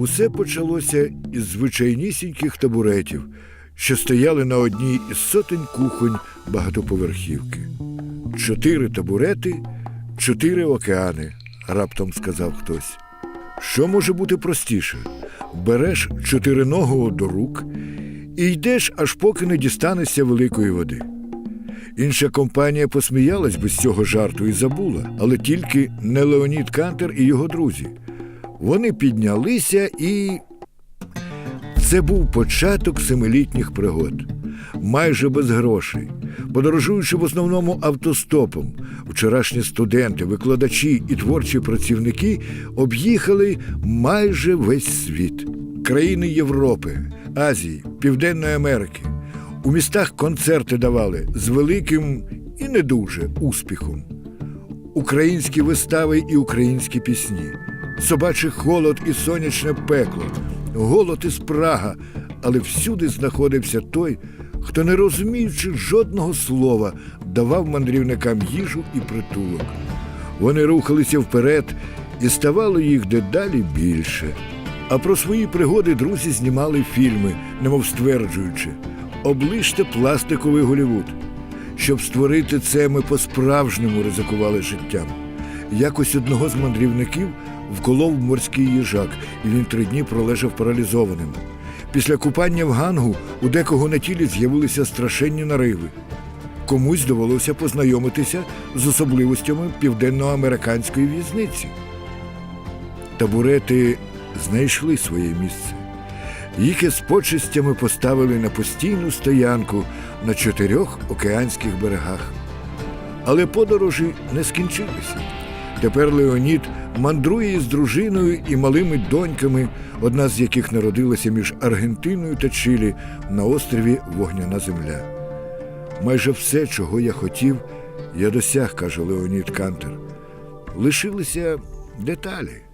Усе почалося із звичайнісіньких табуретів, що стояли на одній із сотень кухонь багатоповерхівки. Чотири табурети, чотири океани, раптом сказав хтось. Що може бути простіше? Береш чотириногого до рук і йдеш, аж поки не дістанешся великої води. Інша компанія посміялась би з цього жарту і забула, але тільки не Леонід Кантер і його друзі. Вони піднялися і. Це був початок семилітніх пригод. Майже без грошей, подорожуючи в основному автостопом, вчорашні студенти, викладачі і творчі працівники об'їхали майже весь світ. Країни Європи, Азії, Південної Америки. У містах концерти давали з великим і не дуже успіхом. Українські вистави і українські пісні, собачий холод і сонячне пекло, голод і спрага, але всюди знаходився той, хто, не розуміючи жодного слова, давав мандрівникам їжу і притулок. Вони рухалися вперед і ставало їх дедалі більше. А про свої пригоди друзі знімали фільми, немов стверджуючи, оближте пластиковий Голівуд. Щоб створити це, ми по-справжньому ризикували життям. Якось одного з мандрівників вколов морський їжак, і він три дні пролежав паралізованим. Після купання в гангу у декого на тілі з'явилися страшенні нариви. Комусь довелося познайомитися з особливостями південноамериканської в'язниці. Табурети знайшли своє місце. Їх із почестями поставили на постійну стоянку на чотирьох океанських берегах. Але подорожі не скінчилися. Тепер Леонід мандрує із дружиною і малими доньками, одна з яких народилася між Аргентиною та Чилі на острові Вогняна Земля. Майже все, чого я хотів, я досяг, каже Леонід Кантер. Лишилися деталі.